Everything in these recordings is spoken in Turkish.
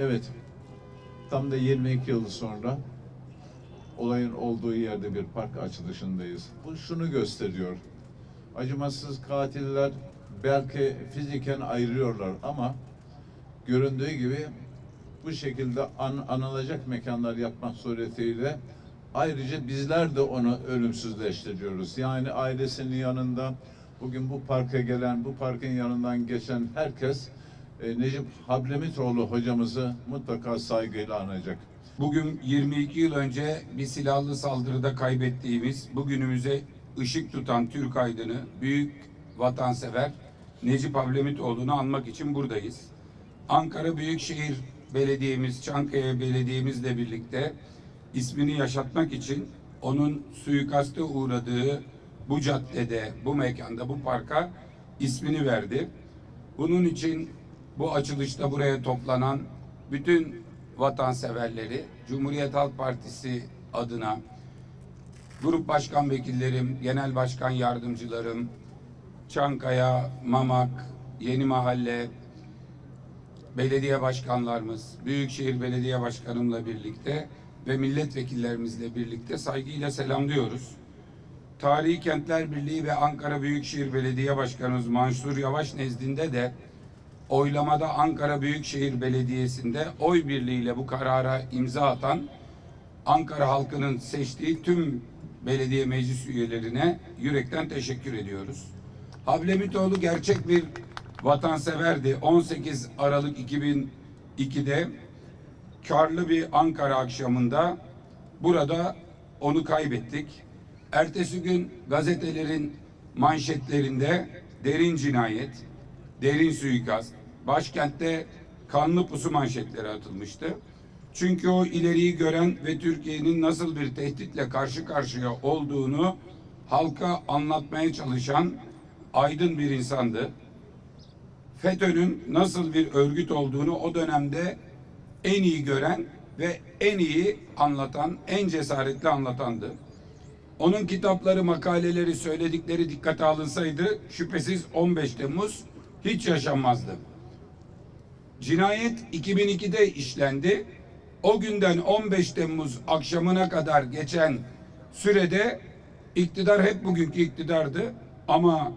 Evet. Tam da 22 yıl sonra olayın olduğu yerde bir park açılışındayız. Bu şunu gösteriyor. Acımasız katiller belki fiziken ayırıyorlar ama göründüğü gibi bu şekilde an, anılacak mekanlar yapmak suretiyle ayrıca bizler de onu ölümsüzleştiriyoruz. Yani ailesinin yanında bugün bu parka gelen, bu parkın yanından geçen herkes e, Necip Hablemitoğlu hocamızı mutlaka saygıyla anacak. Bugün 22 yıl önce bir silahlı saldırıda kaybettiğimiz, bugünümüze ışık tutan Türk aydını, büyük vatansever Necip Hablemitoğlu'nu anmak için buradayız. Ankara Büyükşehir Belediye'miz, Çankaya Belediye'mizle birlikte ismini yaşatmak için onun suikaste uğradığı bu caddede, bu mekanda, bu parka ismini verdi. Bunun için bu açılışta buraya toplanan bütün vatanseverleri Cumhuriyet Halk Partisi adına grup başkan vekillerim, genel başkan yardımcılarım, Çankaya, Mamak, Yeni Mahalle, belediye başkanlarımız, Büyükşehir Belediye Başkanımla birlikte ve milletvekillerimizle birlikte saygıyla selamlıyoruz. Tarihi Kentler Birliği ve Ankara Büyükşehir Belediye Başkanımız Mansur Yavaş nezdinde de oylamada Ankara Büyükşehir Belediyesi'nde oy birliğiyle bu karara imza atan Ankara halkının seçtiği tüm belediye meclis üyelerine yürekten teşekkür ediyoruz. Hablemitoğlu gerçek bir vatanseverdi. 18 Aralık 2002'de karlı bir Ankara akşamında burada onu kaybettik. Ertesi gün gazetelerin manşetlerinde derin cinayet, derin suikast, başkentte kanlı pusu manşetleri atılmıştı. Çünkü o ileriyi gören ve Türkiye'nin nasıl bir tehditle karşı karşıya olduğunu halka anlatmaya çalışan aydın bir insandı. FETÖ'nün nasıl bir örgüt olduğunu o dönemde en iyi gören ve en iyi anlatan, en cesaretli anlatandı. Onun kitapları, makaleleri, söyledikleri dikkate alınsaydı şüphesiz 15 Temmuz hiç yaşanmazdı. Cinayet 2002'de işlendi. O günden 15 Temmuz akşamına kadar geçen sürede iktidar hep bugünkü iktidardı ama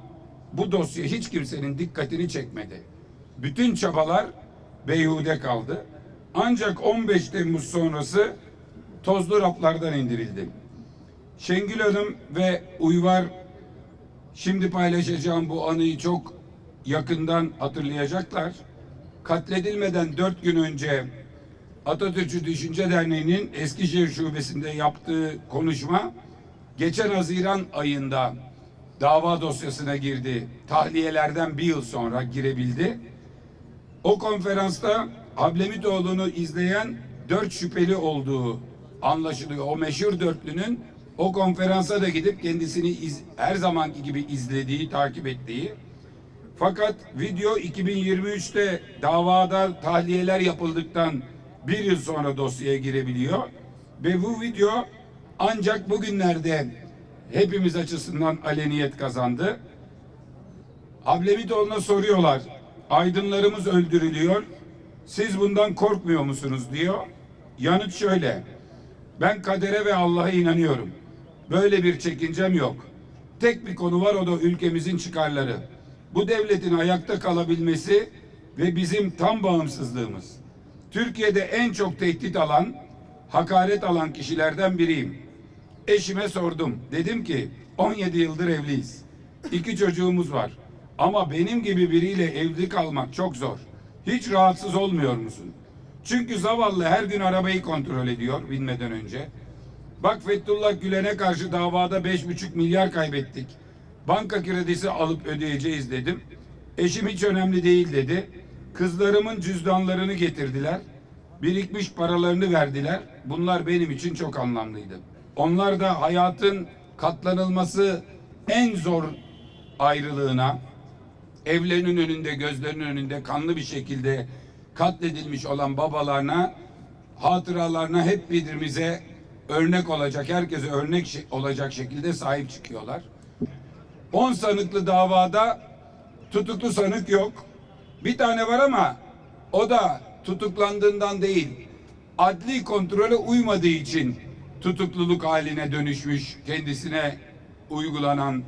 bu dosya hiç kimsenin dikkatini çekmedi. Bütün çabalar beyhude kaldı. Ancak 15 Temmuz sonrası tozlu raflardan indirildi. Şengül Hanım ve Uyvar şimdi paylaşacağım bu anıyı çok yakından hatırlayacaklar. Katledilmeden dört gün önce Atatürkçü Düşünce Derneği'nin Eskişehir Şubesi'nde yaptığı konuşma geçen Haziran ayında dava dosyasına girdi. Tahliyelerden bir yıl sonra girebildi. O konferansta Hablemitoğlu'nu izleyen dört şüpheli olduğu anlaşılıyor. O meşhur dörtlünün o konferansa da gidip kendisini iz- her zamanki gibi izlediği, takip ettiği. Fakat video 2023'te davada tahliyeler yapıldıktan bir yıl sonra dosyaya girebiliyor. Ve bu video ancak bugünlerde hepimiz açısından aleniyet kazandı. Ablemitoğlu'na soruyorlar. Aydınlarımız öldürülüyor. Siz bundan korkmuyor musunuz diyor. Yanıt şöyle. Ben kadere ve Allah'a inanıyorum. Böyle bir çekincem yok. Tek bir konu var o da ülkemizin çıkarları. Bu devletin ayakta kalabilmesi ve bizim tam bağımsızlığımız. Türkiye'de en çok tehdit alan, hakaret alan kişilerden biriyim. Eşime sordum. Dedim ki 17 yıldır evliyiz. İki çocuğumuz var. Ama benim gibi biriyle evli kalmak çok zor. Hiç rahatsız olmuyor musun? Çünkü zavallı her gün arabayı kontrol ediyor binmeden önce. Bak Fethullah Gülen'e karşı davada 5,5 milyar kaybettik. Banka kredisi alıp ödeyeceğiz dedim. Eşim hiç önemli değil dedi. Kızlarımın cüzdanlarını getirdiler. Birikmiş paralarını verdiler. Bunlar benim için çok anlamlıydı. Onlar da hayatın katlanılması en zor ayrılığına, evlerinin önünde, gözlerinin önünde kanlı bir şekilde katledilmiş olan babalarına, hatıralarına hep birbirimize örnek olacak, herkese örnek olacak şekilde sahip çıkıyorlar. 10 sanıklı davada tutuklu sanık yok. Bir tane var ama o da tutuklandığından değil, adli kontrole uymadığı için tutukluluk haline dönüşmüş kendisine uygulanan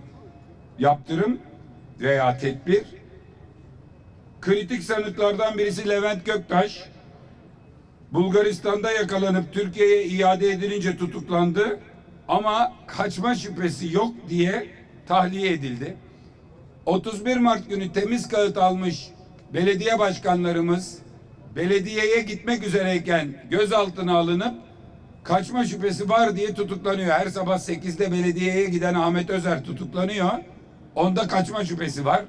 yaptırım veya tedbir. Kritik sanıklardan birisi Levent Göktaş. Bulgaristan'da yakalanıp Türkiye'ye iade edilince tutuklandı ama kaçma şüphesi yok diye tahliye edildi. 31 Mart günü temiz kağıt almış belediye başkanlarımız belediyeye gitmek üzereyken gözaltına alınıp kaçma şüphesi var diye tutuklanıyor. Her sabah 8'de belediyeye giden Ahmet Özer tutuklanıyor. Onda kaçma şüphesi var.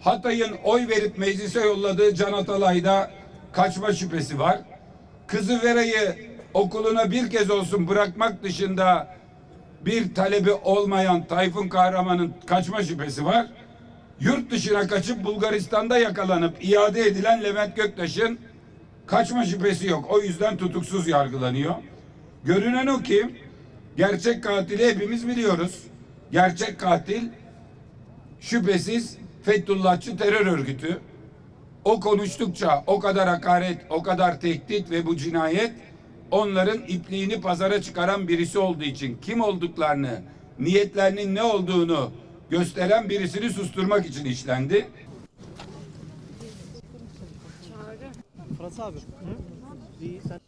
Hatay'ın oy verip meclise yolladığı Can Atalay'da kaçma şüphesi var. Kızı Vera'yı okuluna bir kez olsun bırakmak dışında bir talebi olmayan Tayfun Kahraman'ın kaçma şüphesi var. Yurt dışına kaçıp Bulgaristan'da yakalanıp iade edilen Levent Göktaş'ın kaçma şüphesi yok. O yüzden tutuksuz yargılanıyor. Görünen o ki gerçek katili hepimiz biliyoruz. Gerçek katil şüphesiz Fethullahçı terör örgütü. O konuştukça o kadar hakaret, o kadar tehdit ve bu cinayet onların ipliğini pazara çıkaran birisi olduğu için kim olduklarını, niyetlerinin ne olduğunu gösteren birisini susturmak için işlendi. Fırat abi. Sen.